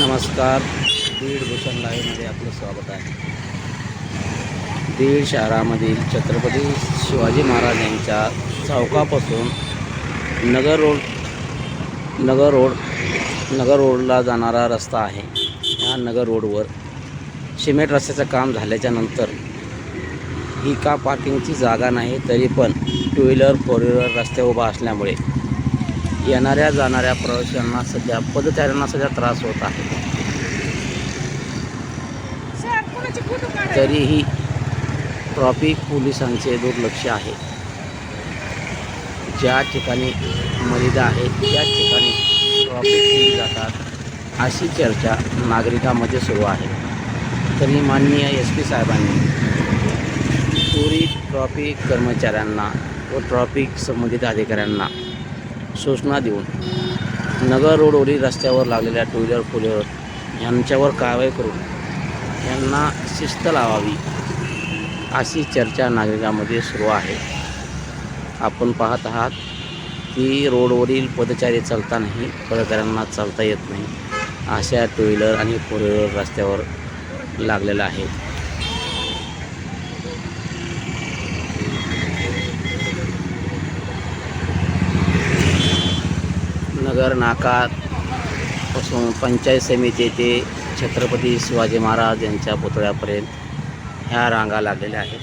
नमस्कार. बीड भूषण लाईव्हमध्ये आपलं स्वागत आहे. बीड शहरामधील छत्रपती शिवाजी महाराज यांच्या चौकापासून नगर रोड नगर रोड नगर रोडला जाणारा रस्ता आहे. या नगर रोडवर सिमेंट रस्त्याचं काम झाल्याच्यानंतर ही का पार्किंगची जागा नाही तरी पण टू व्हीलर फोर व्हीलर रस्ते उभा असल्यामुळे येणाऱ्या जाणाऱ्या प्रवाशांना सध्या पदचाऱ्यांना सध्या त्रास होत आहे. तरीही ट्रॉफिक पोलिसांचे दुर्लक्ष आहे. ज्या ठिकाणी मर्यादा आहे त्या ठिकाणी ट्रॉफिक केली जातात अशी चर्चा नागरिकांमध्ये सुरू आहे. तरी माननीय एस पी साहेबांनी पुरी ट्रॉफिक कर्मचाऱ्यांना व ट्रॉफिक संबंधित अधिकाऱ्यांना सूचना देऊन नगर रोडवरील रस्त्यावर लागलेल्या टू व्हीलर फोर व्हीलर यांच्यावर कारवाई करून यांना शिस्त लावावी अशी चर्चा नागरिकांमध्ये सुरू आहे. आपण पाहत आहात की रोडवरील पदचारी चालतानाही पदचाऱ्यांना चालता येत नाही अशा टू व्हीलर आणि फोर व्हीलर रस्त्यावर लागलेल्या आहेत नगर नाका पासून पंचायत समिती ते छत्रपती शिवाजी महाराज यांच्या पुतळ्यापर्यंत ह्या रांगा लागलेल्या आहेत.